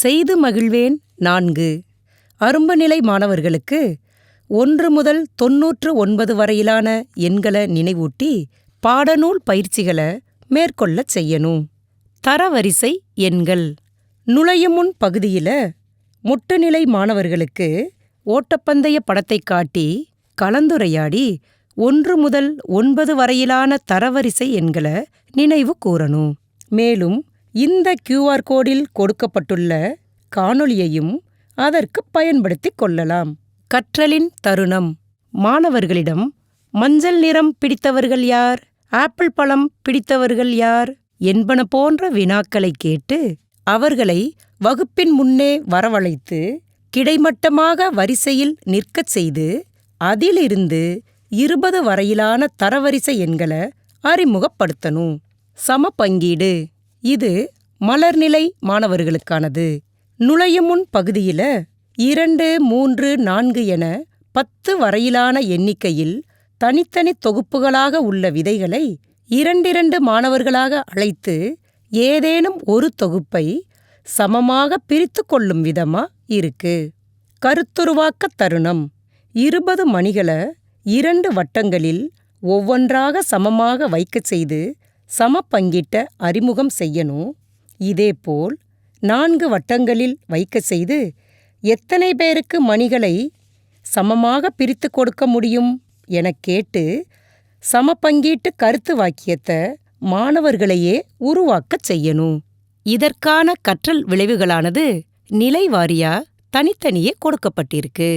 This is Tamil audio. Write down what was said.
செய்து மகிழ்வேன் நான்கு. அரும்பநிலை மாணவர்களுக்கு ஒன்று முதல் தொன்னூற்று ஒன்பது வரையிலான எண்களை நினைவூட்டி பாடநூல் பயிற்சிகளை மேற்கொள்ளச் செய்யணும். தரவரிசை எண்கள். நுழையும் முன் பகுதியில முட்டுநிலை மாணவர்களுக்கு ஓட்டப்பந்தய படத்தை காட்டி கலந்துரையாடி ஒன்று முதல் ஒன்பது வரையிலான தரவரிசை எண்களை நினைவு கூறணும். மேலும் இந்த கியூஆர் கோடில் கொடுக்கப்பட்டுள்ள காணொளியையும் அதற்கு பயன்படுத்திக் கொள்ளலாம். கற்றலின் தருணம். மாணவர்களிடம் மஞ்சள் நிறம் பிடித்தவர்கள் யார்? ஆப்பிள் பழம் பிடித்தவர்கள் யார்? என்பன போன்ற வினாக்களை கேட்டு அவர்களை வகுப்பின் முன்னே வரவழைத்து கிடைமட்டமாக வரிசையில் நிற்கச் செய்து அதிலிருந்து இருபது வரையிலான தரவரிசை எண்களை அறிமுகப்படுத்தணும். சமபங்கீடு இது மலர்நிலை மாணவர்களுக்கானது. நுழையும் முன் பகுதியில இரண்டு மூன்று நான்கு என பத்து வரையிலான எண்ணிக்கையில் தனித்தனி தொகுப்புகளாக உள்ள விதைகளை இரண்டிரண்டு மாணவர்களாக அழைத்து ஏதேனும் ஒரு தொகுப்பை சமமாக பிரித்து கொள்ளும் விதமா இருக்கு. கருத்துருவாக்க தருணம். இருபது மணிகளை இரண்டு வட்டங்களில் ஒவ்வொன்றாக சமமாக வைக்கச் செய்து சமபங்கிட்ட அறிமுகம் செய்யணும் இதேபோல் நான்கு வட்டங்களில் வைக்கச் செய்து எத்தனை பேருக்கு மணிகளை சமமாக பிரித்து கொடுக்க முடியும்? எனக் கேட்டு சமபங்கீட்டு கருத்து வாக்கியத்தை மாணவர்களையே உருவாக்கச் செய்யணும் இதற்கான கற்றல் விளைவுகளானது நிலைவாரியா தனித்தனியே கொடுக்கப்பட்டிருக்கு.